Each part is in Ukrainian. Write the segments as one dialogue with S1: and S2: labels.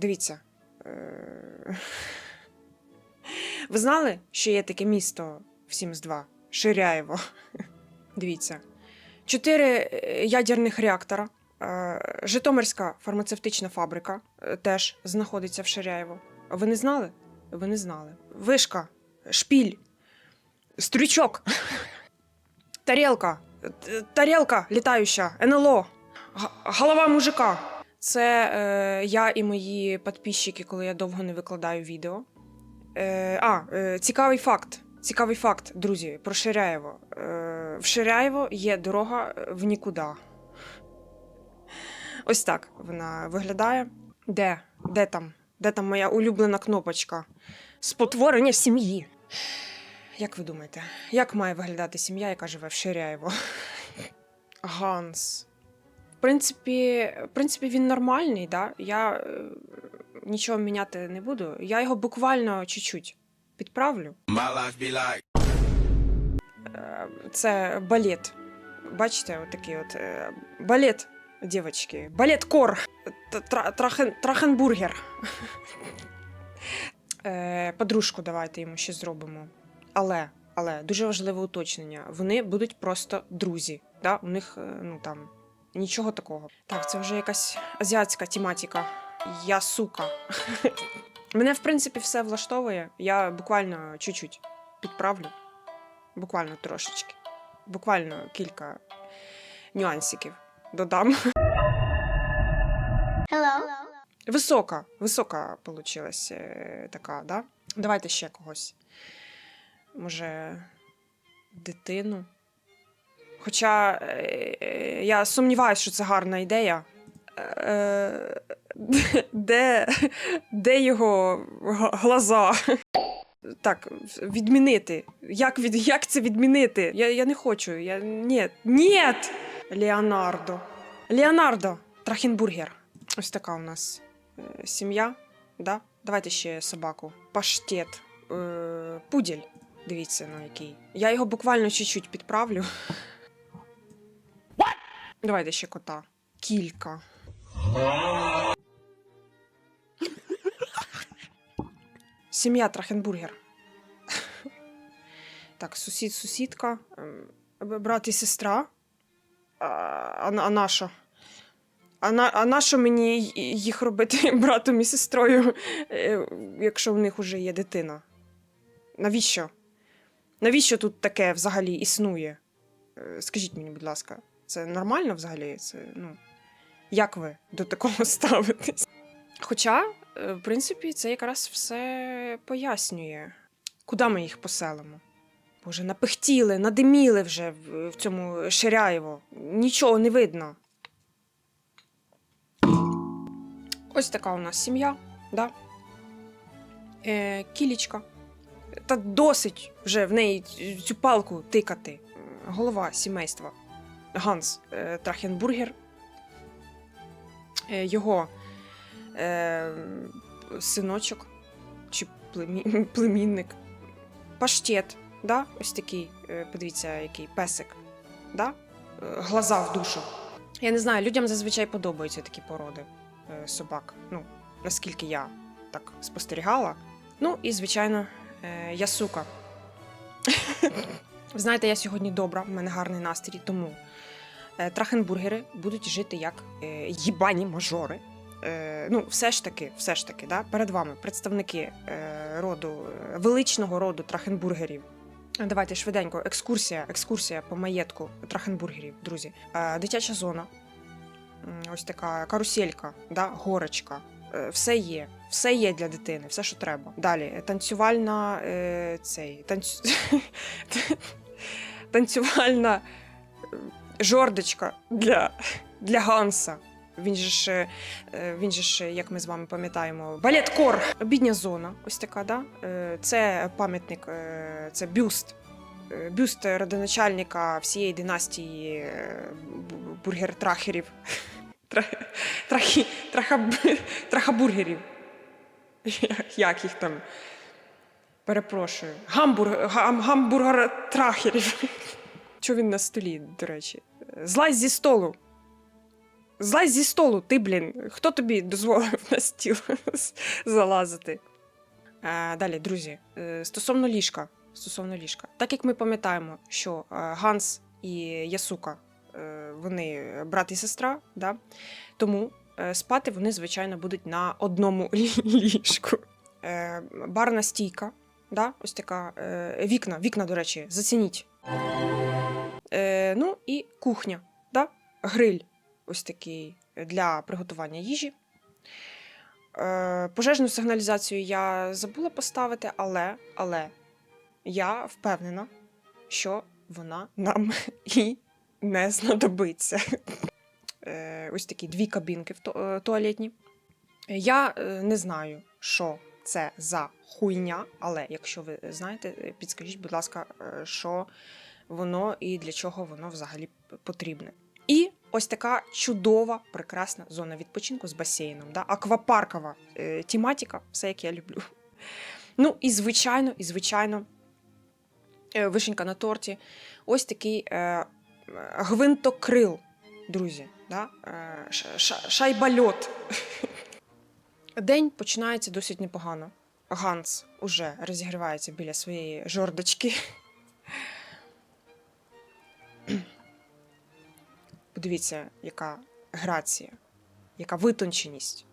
S1: дивіться. Е, Ви знали, що є таке місто в Сімс-2? Ширяєво. Дивіться. Чотири е, ядерних реактора. Е, Житомирська фармацевтична фабрика теж знаходиться в Ширяєво. Ви не знали? Ви не знали. Вишка, шпіль, стрючок, тарілка, тарілка літаюча, НЛО, голова мужика. Це е, я і мої підписчики, коли я довго не викладаю відео. Е, а, е, цікавий факт. Цікавий факт, друзі, про Ширяєво. Е, в Ширяєво є дорога в нікуди. Ось так вона виглядає. Де? Де там? Де там моя улюблена кнопочка? Спотворення сім'ї. Як ви думаєте, як має виглядати сім'я, яка живе в Ширяєво? Ганс. В принципі, в принципі, він нормальний, да? Я е, нічого міняти не буду. Я його буквально чуть-чуть підправлю.
S2: My life be like.
S1: Е, Це балет. Бачите, отакий от е, балет, дівчатки. Балет кор. Тра- трахен- Трахенбургер. Е, Подружку давайте йому ще зробимо. Але, але дуже важливе уточнення. Вони будуть просто друзі. Да? У них е, ну там нічого такого. Так, це вже якась азіатська тематика. Я сука. Мене, в принципі, все влаштовує. Я буквально чуть-чуть підправлю. Буквально трошечки. Буквально кілька нюансиків додам.
S3: Hello.
S1: Висока, висока получилась е, така, да? Давайте ще когось. Може, дитину. Хоча е, е, я сумніваюся, що це гарна ідея. Е, де, де його глаза? Так, відмінити. Як, від, як це відмінити? Я, я не хочу. Я, ні. Ні! Леонардо. Леонардо Трахенбургер. Ось така у нас сім'я. Да? Давайте ще собаку. Паштет. Пуділь. Дивіться, на який. Я його буквально чуть-чуть підправлю. Давайте ще кота. Кілька. Сім'я Трахенбургер. Так, сусід, сусідка, ем, брат і сестра. А, а, а наша? А, на, а нащо мені їх робити братом і сестрою, е, якщо в них вже є дитина? Навіщо? Навіщо тут таке взагалі існує? Е, Скажіть мені, будь ласка, це нормально взагалі? Це, ну, як ви до такого ставитесь? Хоча, е, в принципі, це якраз все пояснює, куди ми їх поселимо. Боже, напихтіли, надиміли вже в, цьому Ширяєво. Нічого не видно. Ось така у нас сім'я, да? Е, кілічка. Та досить вже в неї цю палку тикати. Голова сімейства. Ганс е, Трахенбургер. Е, його е, синочок чи племі- племінник. Паштет, да? ось такий, подивіться, який песик. Да? Глаза в душу. Я не знаю, людям зазвичай подобаються такі породи собак. Ну, наскільки я так спостерігала. Ну і, звичайно, е, я сука. Знаєте, я сьогодні добра, в мене гарний настрій, тому трахенбургери будуть жити як е, їбані мажори. Е, ну, все ж таки, все ж таки, да, перед вами представники е, роду, е, величного роду трахенбургерів. Давайте швиденько, екскурсія, екскурсія по маєтку трахенбургерів, друзі. Е, дитяча зона, ось така каруселька, да, горочка. Е, Все є, все є для дитини, все, що треба. Далі е, танцювальна е, цей танцю... танцювальна е, жордочка для, для Ганса. Він же ж, е, він же ж, як ми з вами пам'ятаємо, балет-кор. Обідня зона. Ось така, да? Е, Це пам'ятник, е, це бюст. Бюст родоначальника всієї династії бургер-трахерів. Трахабургерів. Як їх там? Перепрошую. Гамбург, гам, гамбургер-трахерів. Чого він на столі, до речі? Злазь зі столу. Злазь зі столу, ти, блін. Хто тобі дозволив на стіл залазити? Е, далі, друзі, е, стосовно ліжка. Стосовно ліжка. Так як ми пам'ятаємо, що е, Ганс і Ясука вони брат і сестра, да? тому спати вони, звичайно, будуть на одному ліжку. Барна стійка, да? ось така вікна, вікна, до речі, зацініть. Е, ну і кухня, да? гриль ось такий для приготування їжі. Е, пожежну сигналізацію я забула поставити, але, але я впевнена, що вона нам і не знадобиться. Е, ось такі дві кабінки в е, туалетні. Я е, не знаю, що це за хуйня, але якщо ви знаєте, е, підскажіть, будь ласка, що воно і для чого воно взагалі потрібне. І ось така чудова, прекрасна зона відпочинку з басейном. Да? Аквапаркова е, тематика, все як я люблю. Ну і звичайно, і звичайно, е, вишенька на торті. Ось такий е, гвинтокрил, друзі. Да? Е, шайбальот. День починається досить непогано. Ганс уже розігрівається біля своєї жордочки. Подивіться, яка грація, яка витонченість.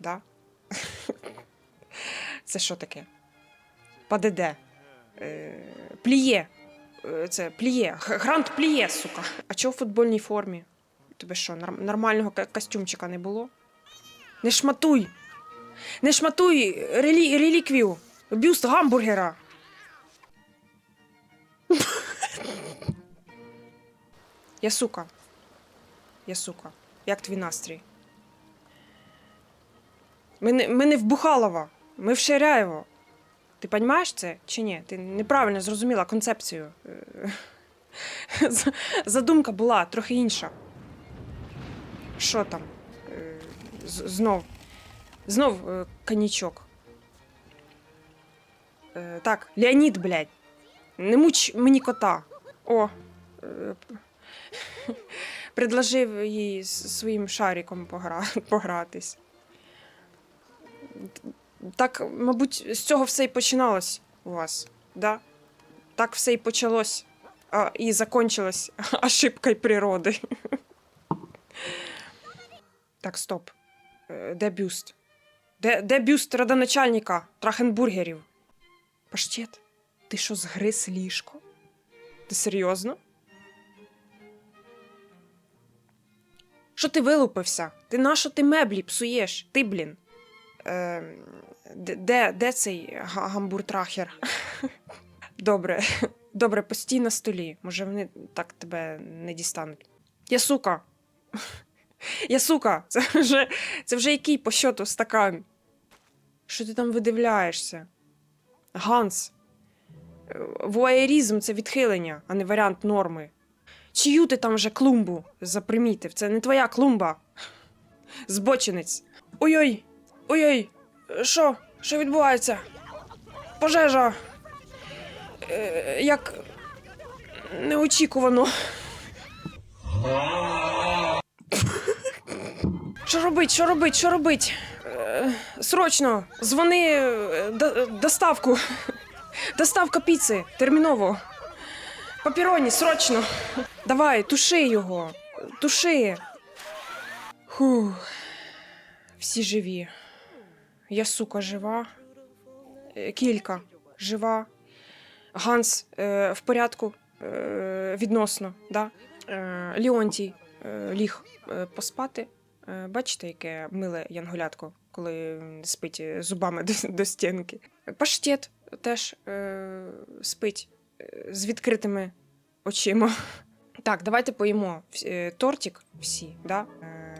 S1: Да? Це що таке? ПДД. Е, пліє. Е, Це пліє. Грант пліє, сука. А чого в футбольній формі? Тебе що, нормального костюмчика не було? Не шматуй! Не шматуй релі... реліквію! Бюст гамбургера! Я сука. Я сука. Як твій настрій? Ми не, ми не в Бухалова, ми в Ширяєво. Ти розумієш це чи ні? Ти неправильно зрозуміла концепцію. Задумка була трохи інша. Що там? Е, Знов. Знов е, коньячок. Е, Так, Леонід, блядь. Не муч мені кота. О. Предложив їй своїм шариком погра... погратись. Так, мабуть, з цього все і починалось у вас, да? Так все і почалось. А, і закончилось ошибкою природи. Так, стоп. Е, Де бюст? Де, де бюст родоначальника трахенбургерів? Паштет, ти що згриз ліжко? Ти серйозно? Що ти вилупився? Ти нащо ти меблі псуєш? Ти, блін. Е, де, де, де цей гамбуртрахер? Добре, добре, постій на столі. Може, вони так тебе не дістануть. Я сука. Я сука, це вже, це вже який по щоту стакан. Що ти там видивляєшся? Ганс. Е, Вуаєрізм це відхилення, а не варіант норми. Чию ти там вже клумбу запримітив? Це не твоя клумба. Збочинець. Ой-ой! Ой-ой! Що? Що відбувається? Пожежа. Е, як неочікувано. Що робить? Що робить? Що робить? Е, срочно! Дзвони е, до- доставку. Доставка піци. Терміново. Папіроні, срочно. Давай, туши його. Туши. Фух. Всі живі. Я, сука, жива. Е, Кілька жива. Ганс е, в порядку е, відносно. Да? Е, Ліонтій е, ліг е, поспати. Е, бачите, яке миле янголятко, коли спить зубами до, до стінки. Паштет теж е, спить з відкритими очима. Так, давайте поїмо е, тортик всі, да? Е,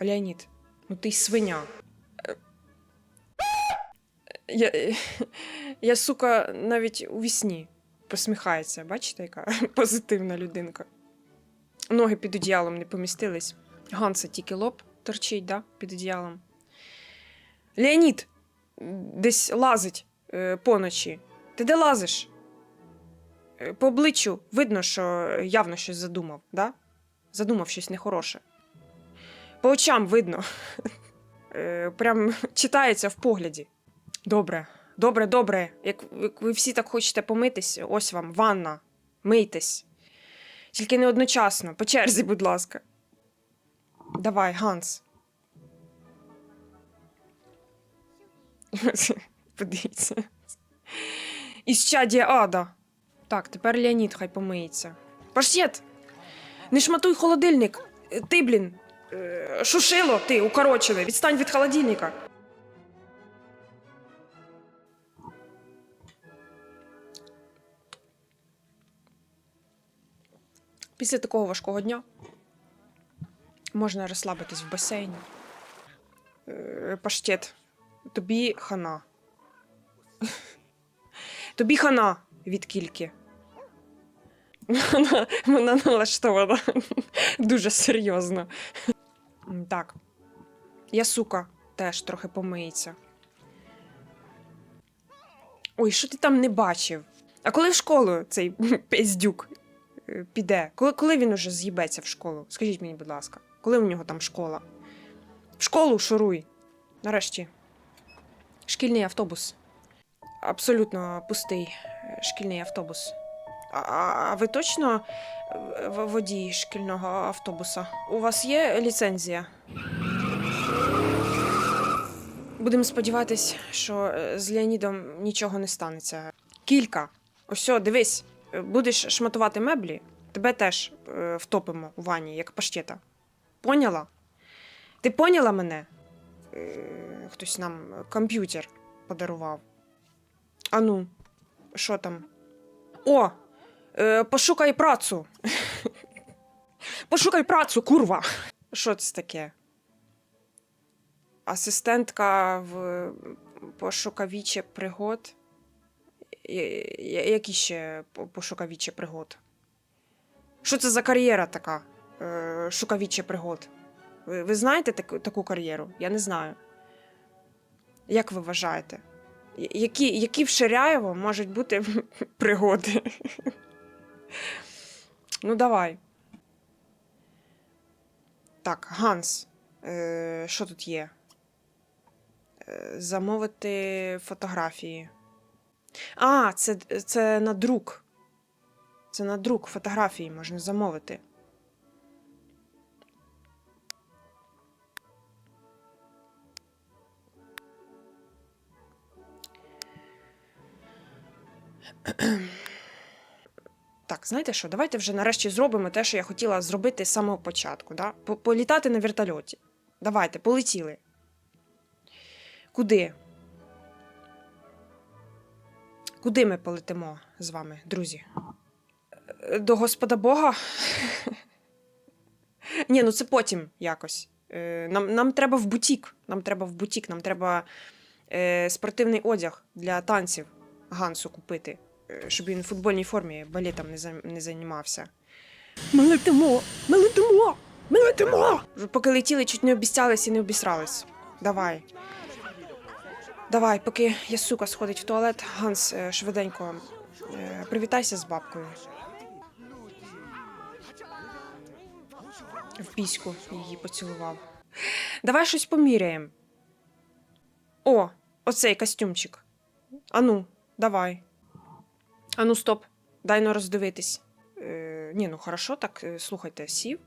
S1: Леонід, ну ти свиня. Е, Я, я, сука, навіть у вісні посміхається. Бачите, яка позитивна людинка. Ноги під одіялом не помістились. Ганса тільки лоб торчить, да, під одіялом. Леонід десь лазить е, поночі. Ти де лазиш? По обличчю видно, що явно щось задумав, да? Задумав щось нехороше. По очам видно. Е, Прям читається в погляді. Добре, добре, добре. Як, ви всі так хочете помитись, ось вам ванна. Мийтесь. Тільки не одночасно, по черзі, будь ласка. Давай, Ганс. Подивіться. Ісчадія ада. Так, тепер Леонід хай помиється. Паштет! Не шматуй холодильник! Е, Ти, блін! е, Шушило, ти, укорочене, відстань від холодильника. Після такого важкого дня можна розслабитись в басейні. Е, Паштет, тобі хана. Тобі хана від кільки. Вона, вона налаштована дуже серйозно. Так. Я сука теж трохи помиється. Ой, що ти там не бачив? А коли в школу цей пиздюк е, піде? Коли, коли він уже з'їбеться в школу? Скажіть мені, будь ласка, коли у нього там школа? В школу шуруй. Нарешті. Шкільний автобус. Абсолютно пустий е, шкільний автобус. А, а ви точно е, водій шкільного автобуса? У вас є ліцензія? Будемо сподіватись, що е, з Леонідом нічого не станеться. Кілька. Ось, дивись, е, будеш шматувати меблі, тебе теж втопимо у ванні, як паштета. Поняла? Ти поняла мене? Хтось нам комп'ютер подарував. Ану, що там? О! Е, пошукай працю. пошукай працю, курва. Що це таке? Асистентка в пошукавіче пригод. Які ще по- пошукавіче пригод? Що це за кар'єра така? Е, шукавіче пригод. Ви, ви знаєте таку, таку кар'єру? Я не знаю. Як ви вважаєте? Які, які в Ширяєво можуть бути пригоди? ну, давай. Так, Ганс. Е, що тут є? Е, замовити фотографії. А, це, це на друк. Це на друк фотографії можна замовити. Так, знаєте що? Давайте вже нарешті зробимо те, що я хотіла зробити з самого початку. Да? Політати на вертольоті. Давайте, полетіли. Куди? Куди ми полетимо з вами, друзі? Е, До Господа Бога? Ні, ну це потім якось. Е, Нам, нам треба в бутік. Нам треба в бутік, нам треба е, спортивний одяг для танців Гансу купити, щоб він в футбольній формі балетом не, за, не займався. Ми летимо! Ми летимо! Ми летимо! Поки летіли, чуть не обіцялись і не обісрались. Давай. Давай, поки я сука сходить в туалет, Ганс, е, швиденько, е, привітайся з бабкою. В піську її поцілував. Давай щось поміряємо. О, оцей костюмчик. Ану, давай. Ану, стоп. Дай ну роздивитись. Е, ні, ну хорошо, так е, слухайте, сів.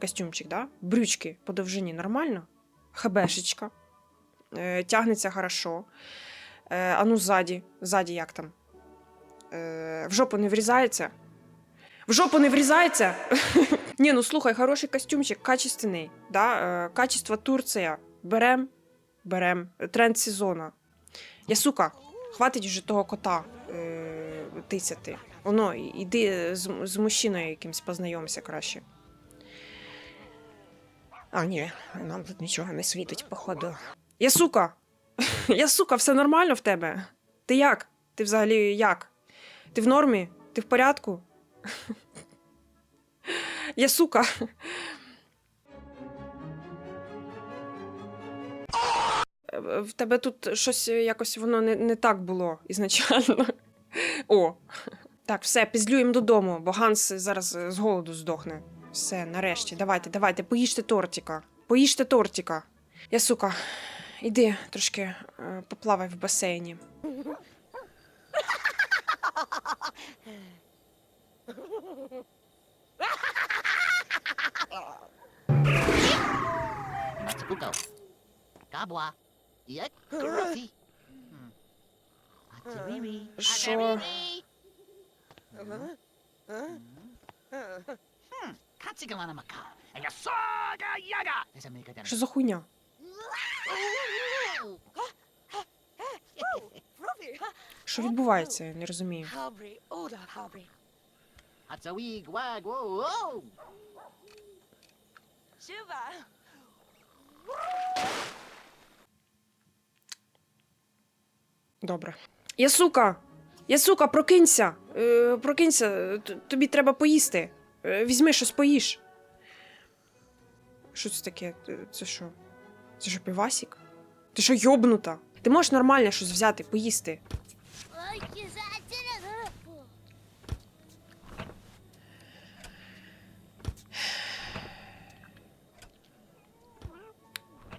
S1: Костюмчик, да? Брючки по довжині нормально. Хебешечка. Е, тягнеться хорошо. Е, ану, ззаді. Ззаді як там? Е, в жопу не врізається. В жопу не врізається. Ні, ну слухай, хороший костюмчик, качественний. Да? Е, качество Турція. Берем, берем. Тренд сезону. Я хватить вже того кота е, тицяти. Воно, і- іди з, з мужчиною якимсь познайомся краще. А, ні, нам тут нічого не світить, походу. Я сука! Я сука, все нормально в тебе? Ти як? Ти взагалі як? Ти в нормі? Ти в порядку? Я сука. В тебе тут щось якось воно не, не так було ізначально. О. Так, все, пізлюємо додому, бо Ганс зараз е, з голоду здохне. Все, нарешті, давайте, давайте, поїжте тортика. Поїжте тортика. Я сука, іди трошки е, поплавай в басейні.
S2: Yek. Kurosi. Atsubiri. Meika
S1: Що? За хуйня? Що відбувається? Я не розумію.
S3: Habri, Shiva.
S1: Добре. Ясука! Ясука, прокинься! Е, прокинься, тобі треба поїсти. Е, візьми щось поїж. Що це таке? Е, Це що? Це що, пивасік? Ти що, йобнута? Ти можеш нормально щось взяти, поїсти.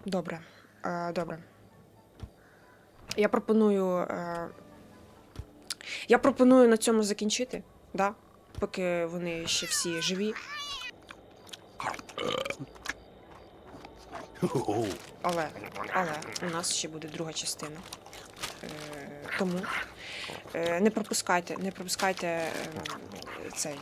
S1: Добре. Е, добре. Я пропоную. Я пропоную на цьому закінчити, да? поки вони ще всі живі. Але, але у нас ще буде друга частина. Е, тому е, не пропускайте, не пропускайте е, цей.